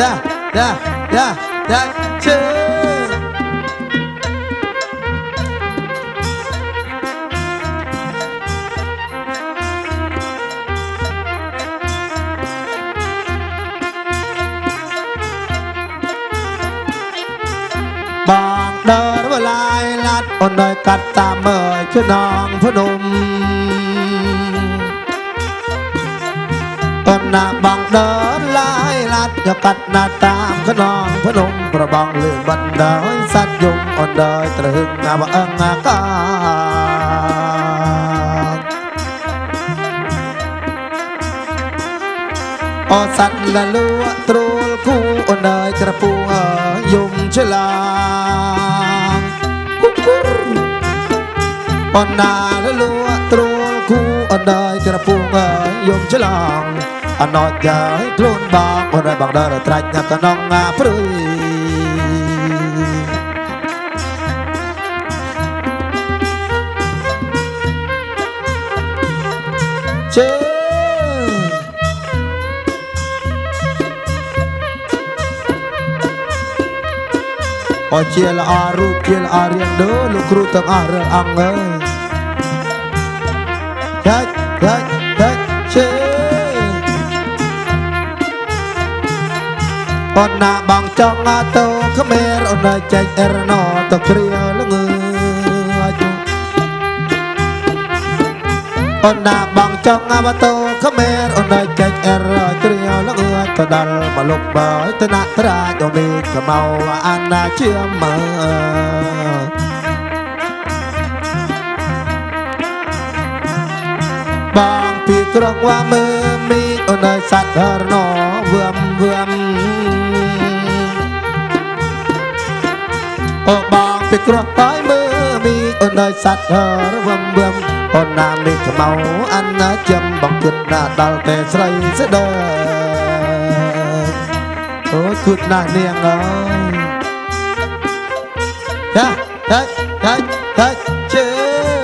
យ៉ាយ៉ាយ៉ាយ៉ាជើបងដើរវឡាយឡាត់អូនដោយកា ត់តាមមើលជនងភ្នំ អូនណាបងដើរឡាយឡាត់យកកាត់ណាតាមខ្នងភ្នំប្របងលឿនបណ្ដោយសัตว์យំអូនដើរត្រឹងណាបអឹងអាកាអូសัตว์លលួត្រួលគូអូនដើរក្រពូងអើយយំឆ្លាងគុកគុរ អនណាលលួត្រួលគូអនដើយក្រពុងអើយយំឆ្លង អណោចចាយខ្លួនបងអនដើយបងដើរត្រាច់ណាកណងងាព្រឿយជើអជាល្អរូបជាល្អរៀងដូលោកគ្រូទាំងអស់រើអង្គអើយចាច់ចាច់ចាច់ ប៉ុណ្ណាបងចង់តោក្មេរអូនចេញអរណទៅគ្រាល្ងើអូនណាបងចង់អាវតោក្មេរអូនចេញអរគ្រាល្ងើទៅដល់មកលុកបើទៅណាត្រាចមីកមៅអាណាជាមើបងពីក្រុងវ៉ាមើមីអូនសាត់អរណវឹមវឹម អូបងពីក្រោះតើមើលមីអូនដោយសັດរវឹមវឹមអូនណានេះខ្មៅអណ្ណាចាំបងគិតណាដល់តែស្រីស្ដងអូគួតណាស់នាងអើយចាចាចាចាជេ